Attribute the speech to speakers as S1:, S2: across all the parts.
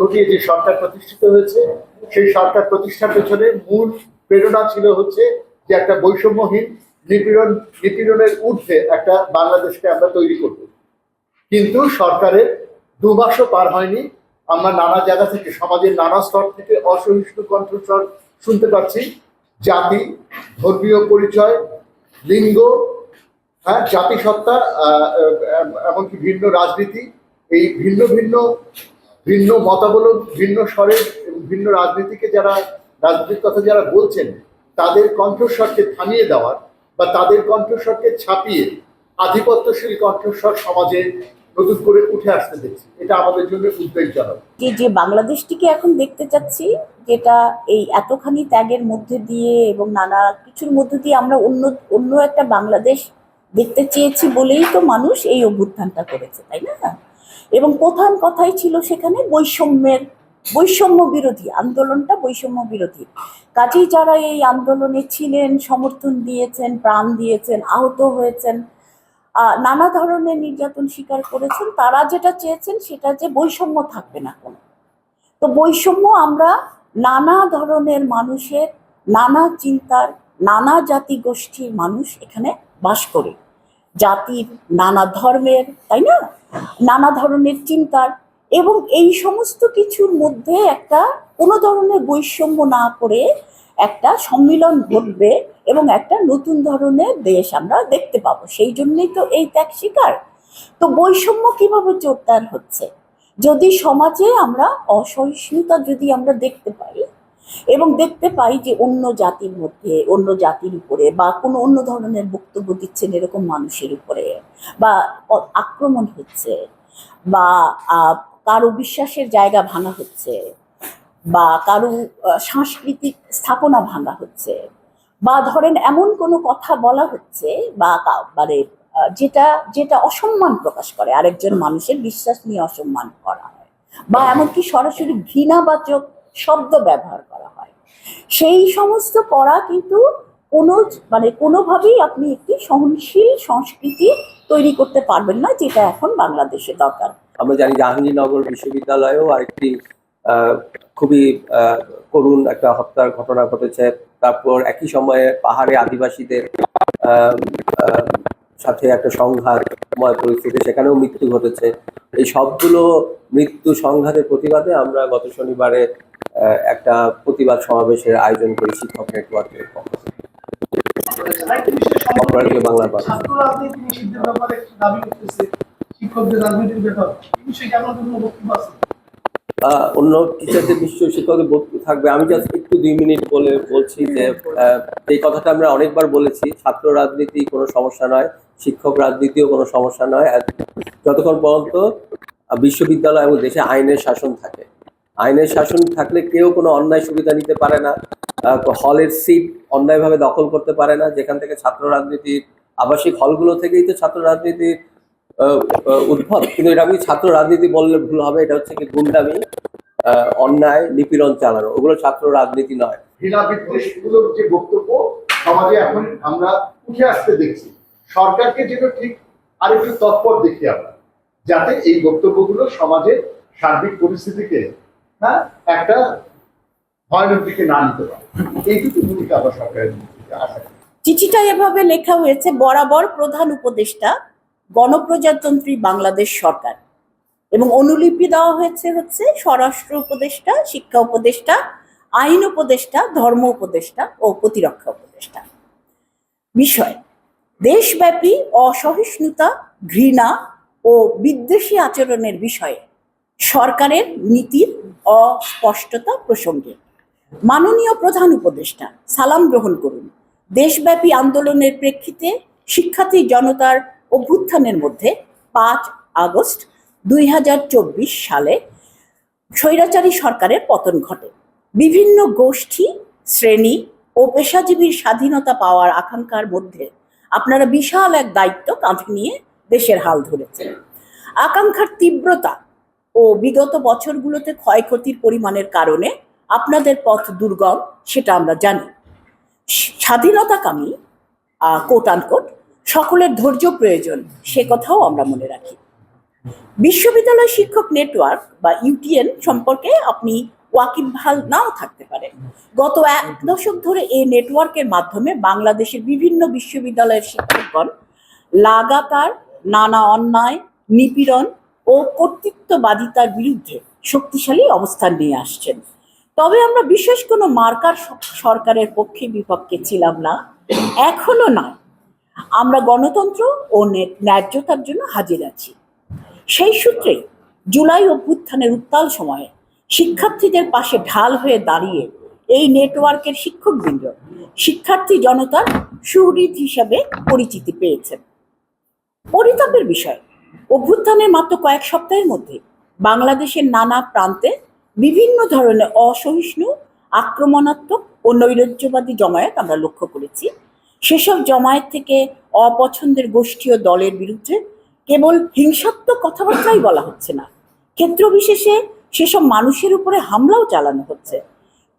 S1: ঘটিয়ে যে সরকার প্রতিষ্ঠিত হয়েছে, সেই সরকার প্রতিষ্ঠার পেছনে মূল প্রেরণা ছিল হচ্ছে যে একটা বৈষম্যহীন, নিপীড়ন, নিপীড়নের ঊর্ধ্বে একটা বাংলাদেশকে আমরা তৈরি করব। কিন্তু সরকারের দু মাসও পার হয়নি। আমরা নানা জায়গা থেকে, সমাজের নানা স্তর থেকে অসহিষ্ণু কণ্ঠস্বর শুনতে পাচ্ছি। জাতি, ধর্মীয় পরিচয়, লিঙ্গ হ্যাঁ জাতিসত্তা এমনকি ভিন্ন রাজনীতি, এই ভিন্ন ভিন্ন ভিন্ন মতাবলম্ব, ভিন্ন স্বরের ভিন্ন রাজনীতিকে যারা রাজনীতির কথা যারা বলছেন, তাদের কণ্ঠস্বরকে থামিয়ে দেওয়ার বা তাদের কণ্ঠস্বরকে ছাপিয়ে আধিপত্যশীল কণ্ঠস্বর সমাজে নতুন করে উঠে আসতে দেখছি। এটা আমাদের জন্য উদ্বেগজনক।
S2: যে বাংলাদেশটিকে এখন দেখতে চাচ্ছি, যেটা এই এতখানি ত্যাগের মধ্যে দিয়ে এবং নানা কিছুর মধ্যে দিয়ে আমরা অন্য অন্য একটা বাংলাদেশ দেখতে চেয়েছি বলেই তো মানুষ এই অভ্যুত্থানটা করেছে, তাই না? এবং প্রধান কথাই ছিল সেখানে বৈষম্যের, বৈষম্য বিরোধী, আন্দোলনটা বৈষম্য বিরোধী। কাজেই যারা এই আন্দোলনে ছিলেন, সমর্থন দিয়েছেন, প্রাণ দিয়েছেন, আহত হয়েছেন নানা ধরনের নির্যাতন স্বীকার করেছেন, তারা যেটা চেয়েছেন সেটা যে বৈষম্য থাকবে না কোনো। তো বৈষম্য আমরা নানা ধরনের মানুষের, নানা চিন্তার, নানা জাতি গোষ্ঠীর মানুষ এখানে বাস করে। জাতির নানা ধর্মের, তাই না? নানা ধরনের চিন্তার এবং এই সমস্ত কিছুর মধ্যে একটা কোনো ধরনের বৈষম্য না করে একটা সম্মিলন ঘটবে এবং একটা নতুন ধরনের দেশ আমরা দেখতে পাবো। সেই জন্যই তো এই ত্যাগ শিকার তো বৈষম্য কীভাবে জোরদার হচ্ছে? যদি সমাজে আমরা অসহিষ্ণুতা যদি আমরা দেখতে পাই এবং দেখতে পাই যে অন্য জাতির মধ্যে, অন্য জাতির উপরে বা কোনো অন্য ধরনের বক্তব্য দিচ্ছেন এরকম মানুষের উপরে বা আক্রমণ হচ্ছে বা কারও বিশ্বাসের জায়গা ভাঙা হচ্ছে বা কারও সাংস্কৃতিক স্থাপনা ভাঙা হচ্ছে বা ধরেন এমন কোনো কথা বলা হচ্ছে বা মানে যেটা যেটা অসম্মান প্রকাশ করে আরেকজন মানুষের বিশ্বাস নিয়ে অসম্মান করা হয় বা এমনকি সরাসরি ঘৃণাবাচক শব্দ ব্যবহার করা হয়। সেই সমস্ত করা কিন্তু কোনো মানে কোনোভাবেই আপনি একটি সহনশীল সংস্কৃতি তৈরি করতে পারবেন না, যেটা এখন বাংলাদেশে দরকার।
S3: আমরা জানি জাহাঙ্গীরনগর বিশ্ববিদ্যালয়েও আরেকটি খুবই করুণ একটা হত্যার ঘটনা ঘটেছে। তারপর একই সময়ে পাহাড়ে আদিবাসীদের সাথে একটা সংঘাতময় পরিস্থিতি, সেখানেও মৃত্যু ঘটেছে। এই সবগুলো মৃত্যু সংঘাতের প্রতিবাদে আমরা গত শনিবারে একটা প্রতিবাদ সমাবেশের আয়োজন করি শিক্ষক নেটওয়ার্কের পক্ষ থেকে। অপরাধী বাংলা বাংলা
S4: ছাত্র রাজনীতি নিষিদ্ধের ব্যাপারে একটি দাবি করতেছে শিক্ষকদের রাজনীতির ব্যাপার। এই বিষয়ে কেমন কোনো বক্তব্য আছে?
S3: আহ, অন্য টিচারদের নিশ্চয়ই শিক্ষকদের বক্তব্য থাকবে। আমি জাস্ট একটু দুই মিনিট বলে বলছি যে এই কথাটা আমরা অনেকবার বলেছি ছাত্র রাজনীতি কোনো সমস্যা নয় শিক্ষক রাজনীতিও কোনো সমস্যা নয়। যতক্ষণ পর্যন্ত বিশ্ববিদ্যালয় এবং দেশে আইনের শাসন থাকে আইনের শাসন থাকলে কেউ কোনো অন্যায় সুবিধা নিতে পারে না হলের সিট অন্যায়ভাবে দখল করতে পারে না, যেখান থেকে ছাত্র রাজনীতির আবাসিক হলগুলো থেকেই তো ছাত্র রাজনীতির উদ্ভব। কিন্তু এটা আমি ছাত্র রাজনীতি বললে ভুল হবে, এটা হচ্ছে কি গুন্ডামি অন্যায়, নিপীড়ন চালানো। ওগুলো ছাত্র রাজনীতি নয়।
S1: যে বক্তব্য, সমাজে এখন আমরা উঠে আসতে দেখছি। সরকারকে ঠিক আরেকটু তৎপর দেখি আমরা, যাতে এই বক্তব্যগুলো সমাজের সার্বিক পরিস্থিতিকে হ্যাঁ? একটা ভয়ানক দিকে না নিতে পারে। এইটুকু ভূমিকা আমরা সরকারের
S2: চিঠিটা এভাবে লেখা হয়েছে, বরাবর প্রধান উপদেষ্টা, গণপ্রজাতন্ত্রী বাংলাদেশ সরকার। এবং অনুলিপি দেওয়া হয়েছে হচ্ছে, স্বরাষ্ট্র উপদেষ্টা, শিক্ষা উপদেষ্টা, আইন উপদেষ্টা, ধর্ম উপদেষ্টা ও প্রতিরক্ষা উপদেষ্টা। বিষয়, দেশব্যাপী অসহিষ্ণুতা, ঘৃণা ও বিদ্বেষী আচরণের বিষয়ে সরকারের নীতির অস্পষ্টতা প্রসঙ্গে। মাননীয় প্রধান উপদেষ্টা, সালাম গ্রহণ করুন। দেশব্যাপী আন্দোলনের প্রেক্ষিতে শিক্ষার্থী জনতার অভ্যুত্থানের মধ্যে পাঁচ আগস্ট দুই হাজার চব্বিশ সালে স্বৈরাচারী সরকারের পতন ঘটে। বিভিন্ন গোষ্ঠী, শ্রেণি ও পেশাজীবীর স্বাধীনতা পাওয়ার আকাঙ্ক্ষার মধ্যে আপনারা বিশাল এক দায়িত্ব কাঁধে নিয়ে দেশের হাল ধরেছেন। আকাঙ্ক্ষার তীব্রতা ও বিগত বছরগুলোতে ক্ষয়ক্ষতির পরিমাণের কারণে আপনাদের পথ দুর্গম, সেটা আমরা জানি। স্বাধীনতাকামী কোট সকলের ধৈর্য প্রয়োজন, সে কথাও আমরা মনে রাখি। বিশ্ববিদ্যালয় শিক্ষক নেটওয়ার্ক বা ইউটিএন সম্পর্কে আপনি ওয়াকিবহাল নাও থাকতে পারেন গত এক দশক ধরে এই নেটওয়ার্কের মাধ্যমে বাংলাদেশের বিভিন্ন বিশ্ববিদ্যালয়ের শিক্ষকগণ লাগাতার নানা অন্যায়, নিপীড়ন ও কর্তৃত্ববাদিতার বিরুদ্ধে শক্তিশালী অবস্থান নিয়ে আসছেন। তবে আমরা বিশেষ কোনো মার্কার সরকারের পক্ষে বিপক্ষে ছিলাম না, এখনও নয় আমরা গণতন্ত্র ও ন্যা- ন্যায্যতার জন্য হাজির আছি। সেই সূত্রে জুলাই অভ্যুত্থানের উত্তাল সময়ে শিক্ষার্থীদের পাশে ঢাল হয়ে দাঁড়িয়ে এই নেটওয়ার্কের শিক্ষকবৃন্দ শিক্ষার্থী জনতার সুহৃদ হিসাবে পরিচিতি পেয়েছেন। পরিতাপের বিষয় অভ্যুত্থানের মাত্র কয়েক সপ্তাহের মধ্যে বাংলাদেশের নানা প্রান্তে বিভিন্ন ধরনের অসহিষ্ণু, আক্রমণাত্মক ও নৈরাজ্যবাদী জমায়েত আমরা লক্ষ্য করেছি। সেসব জমায়েত থেকে অপছন্দের গোষ্ঠী ও দলের বিরুদ্ধে কেবল হিংসাত্মক কথাবার্তাই বলা হচ্ছে না। ক্ষেত্র বিশেষে সেসব মানুষের উপরে হামলাও চালানো হচ্ছে।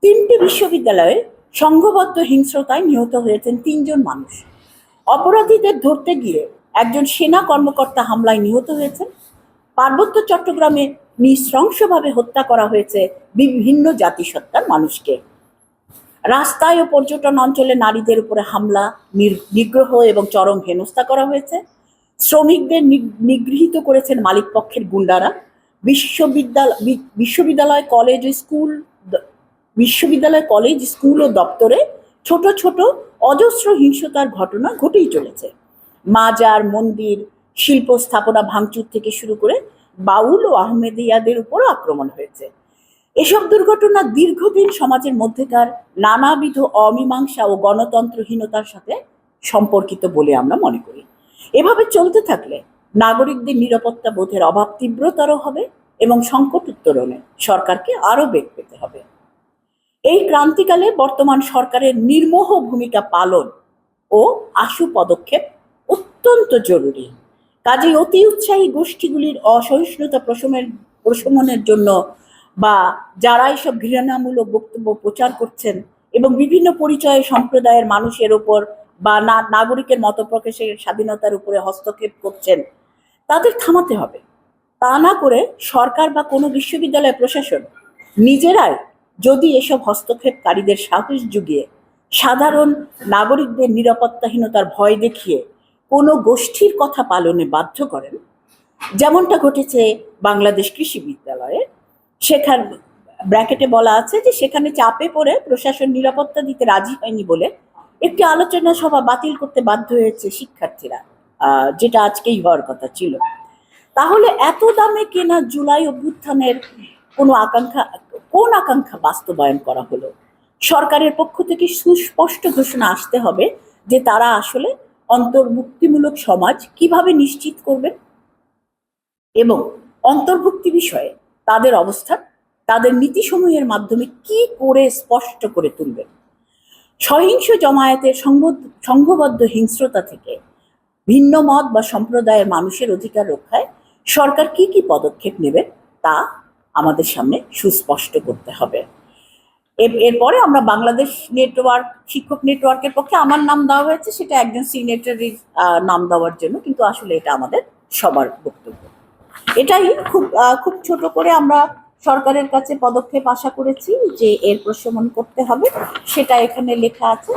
S2: তিনটি বিশ্ববিদ্যালয়ে সংঘবদ্ধ হিংস্রতায় নিহত হয়েছেন তিনজন মানুষ। অপরাধীদের ধরতে গিয়ে একজন সেনা কর্মকর্তা হামলায় নিহত হয়েছেন। পার্বত্য চট্টগ্রামে নৃশংসভাবে হত্যা করা হয়েছে বিভিন্ন জাতিসত্তার মানুষকে। রাস্তায় ও পর্যটন অঞ্চলে নারীদের উপরে হামলা নিগ্রহ এবং চরম হেনস্থা করা হয়েছে। শ্রমিকদের নিগৃহীত করেছেন মালিক পক্ষের গুন্ডারা বিশ্ববিদ্যালয় বিশ্ববিদ্যালয় কলেজ স্কুল বিশ্ববিদ্যালয় কলেজ, স্কুল ও দপ্তরে ছোট ছোট অজস্র হিংসতার ঘটনা ঘটেই চলেছে। মাজার, মন্দির, শিল্প স্থাপনা ভাঙচুর থেকে শুরু করে বাউল ও আহমেদিয়াদের উপরও আক্রমণ হয়েছে। এসব দুর্ঘটনা দীর্ঘদিন সমাজের মধ্যেকার নানাবিধ অমীমাংসা ও গণতন্ত্রহীনতার সাথে সম্পর্কিত বলে আমরা মনে করি। এভাবে চলতে থাকলে নাগরিকদের নিরাপত্তা বোধের অভাব তীব্রতর হবে এবং সংকট উত্তরণে সরকারকে আরও বেগ পেতে হবে। এই ক্রান্তিকালে বর্তমান সরকারের নির্মোহ ভূমিকা পালন ও আশু পদক্ষেপ অত্যন্ত জরুরি। কাজেই অতি উৎসাহী গোষ্ঠীগুলির অসহিষ্ণুতা প্রশমের, প্রশমনের জন্য বা যারা এসব ঘৃণামূলক বক্তব্য প্রচার করছেন এবং বিভিন্ন পরিচয়ে সম্প্রদায়ের মানুষের ওপর বা না, নাগরিকের মত প্রকাশের স্বাধীনতার উপরে হস্তক্ষেপ করছেন, তাদের থামাতে হবে। তা না করে সরকার বা কোনো বিশ্ববিদ্যালয় প্রশাসন নিজেরাই যদি এসব হস্তক্ষেপকারীদের সাহস জুগিয়ে সাধারণ নাগরিকদের নিরাপত্তাহীনতার ভয় দেখিয়ে কোনো গোষ্ঠীর কথা পালনে বাধ্য করেন। যেমনটা ঘটেছে বাংলাদেশ কৃষি বিদ্যালয়ে। সেখান, ব্র্যাকেটে বলা আছে যে সেখানে চাপে পড়ে প্রশাসন নিরাপত্তা দিতে রাজি হয়নি বলে একটি আলোচনা সভা বাতিল করতে বাধ্য হয়েছে শিক্ষার্থীরা যেটা আজকেই হওয়ার কথা ছিল। তাহলে এত দামে কেনা জুলাই অভ্যুত্থানের কোনো আকাঙ্ক্ষা, কোন আকাঙ্ক্ষা বাস্তবায়ন করা হলো? সরকারের পক্ষ থেকে সুস্পষ্ট ঘোষণা আসতে হবে যে তারা আসলে অন্তর্ভুক্তিমূলক সমাজ কীভাবে নিশ্চিত করবেন এবং অন্তর্ভুক্তি বিষয়ে তাদের অবস্থান, তাদের নীতিসমূহের মাধ্যমে কি করে স্পষ্ট করে তুলবেন সহিংস জমায়েতের সংঘবদ্ধ হিংস্রতা থেকে ভিন্ন মত বা সম্প্রদায়ের মানুষের অধিকার রক্ষায় সরকার কি কি পদক্ষেপ নেবে তা আমাদের সামনে সুস্পষ্ট করতে হবে। এরপরে আমরা বাংলাদেশ নেটওয়ার্ক, শিক্ষক নেটওয়ার্কের পক্ষে আমার নাম দেওয়া হয়েছে, সেটা একজন সিনেটারির নাম দেওয়ার জন্য, কিন্তু আসলে এটা আমাদের সবার বক্তব্য। এটাই খুব খুব ছোট করে আমরা সরকারের কাছে পদক্ষেপ আশা করেছি যে এর প্রশমন করতে হবে, সেটা এখানে লেখা আছে।